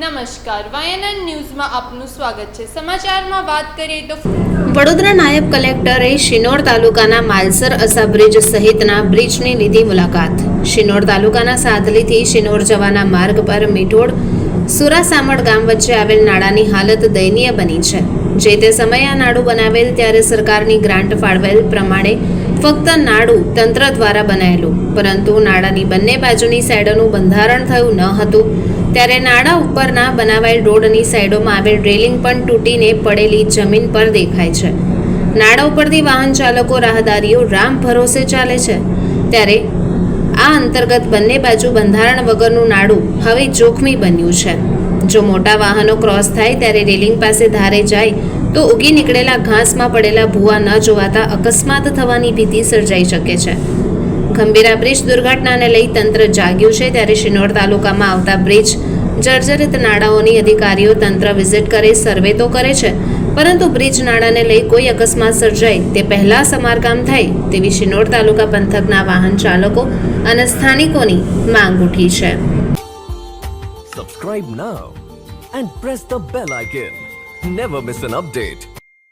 નમસ્કાર, વાયનન ન્યૂઝમાં આપનું સ્વાગત છે. સમાચારમાં વાત કરીએ તો વડોદરા નાયબ કલેક્ટરે શિનોર તાલુકાના માલસર અસા બ્રિજ સહિતના બ્રિજની લીધી મુલાકાત. શિનોર તાલુકાના સાદલીથી શિનોર જવાના માર્ગ પર મીઠોડ, સુરાસામડ ગામ વચ્ચે આવેલ નાળાની હાલત દયનીય બની છે. જે તે સમયે આ નાડું બનાવેલ ત્યારે સરકારની ગ્રાન્ટ ફાળવેલ પ્રમાણે ફક્ત નાડું તંત્ર દ્વારા બનાવેલું પરંતુ નાળાની બંને બાજુની સાઈડોનું બંધારણ થયું ન હતું. ત્યારે નાળા ઉપરના બનાવાયેલ રોડની સાઈડોમાં આવેલ રેલિંગ પણ તૂટીને પડેલી જમીન પર દેખાય છે. નાળા ઉપરથી વાહન ચાલકો, રાહદારીઓ રામ ભરોસે ચાલે છે. ત્યારે આ અંતર્ગત બંને બાજુ બંધારણ વગરનું નાડું હવે જોખમી બન્યું છે. જો મોટા વાહનો ક્રોસ થાય ત્યારે રેલિંગ પાસે ધારે જાય, તો ઉગી નીકળેલા ઘાસમાં પડેલા ભૂવા ન જોવાતા અકસ્માત થવાની ભીતિ સર્જાઈ શકે છે. ગંભીરા બ્રિજ દુર્ઘટનાને લઈ તંત્ર જાગ્યું છે. ત્યારે શિનોર તાલુકામાં આવતા બ્રિજ જર્જરિત નાળાઓની અધિકારીઓ તંત્ર વિઝિટ કરે, સર્વે તો કરે છે, પરંતુ બ્રિજ નાળાને લઈ કોઈ અકસ્માત સર્જાય, તે પહેલા સમારકામ થાય તેવી શિનોર તાલુકા પંથકના વાહન ચાલકો અને સ્થાનિકોની માંગ ઉઠી છે. Subscribe now and press the bell icon never miss an update.